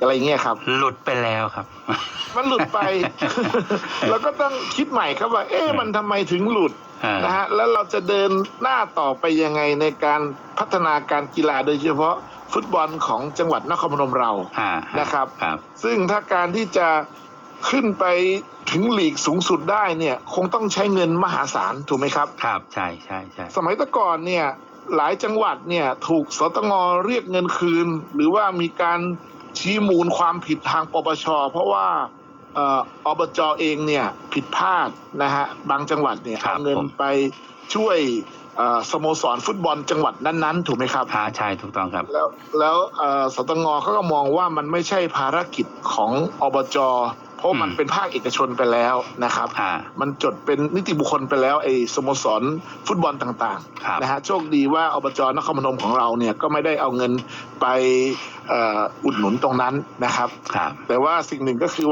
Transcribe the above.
อะไรเงี้ยครับ หลุดไปแล้วครับ มันหลุดไป เราก็ต้องคิดใหม่ครับว่า เอ๊ะมันทำไมถึงหลุดอ่านนะฮะแล้วเราจะเดินหน้าต่อไปยังไงในการพัฒนาการกีฬาโดยเฉพาะฟุตบอลของจังหวัดนครพนมเราอ่านะครับครับซึ่งถ้าการที่จะขึ้นไปถึงลีกสูงสุดได้เนี่ย คงต้องใช้เงินมหาศาลถูกไหมครับ ครับใช่ใช่ใช่สมัยแตะก่อนเนี่ยหลายจังหวัดเนี่ยถูกสตงเรียกเงินคืน หรือว่ามีการ ชี้มูลความผิดทางปปช เพราะว่าเอ่ออบจเองเนี่ยผิดพลาดนะฮะบางจังหวัดเนี่ยเอาเงินไปช่วยเอ่อสโมสรฟุตบอลจังหวัดนั้นๆ ถูกไหมครับอ่าใช่ถูกต้องครับ แล้วแล้วเอ่อสตงเขาก็มองว่ามันไม่ใช่ภารกิจของอบจเพ ราะมันอืมเป็นภาคเอกชนไปแล้วนะครับอ่ามันจดเป็นนิติบุคคลไปแล้วไอ้สโมสรฟุตบอลต่างครับๆนะฮะโชคดีว่าอบจนครพนมของเราเนี่ยก็ไม่ได้เอาเงินไปเอ่ออุดหนุนตรงนั้นนะครับครับ แต่ว่าสิ่งหนึ่งก็คือ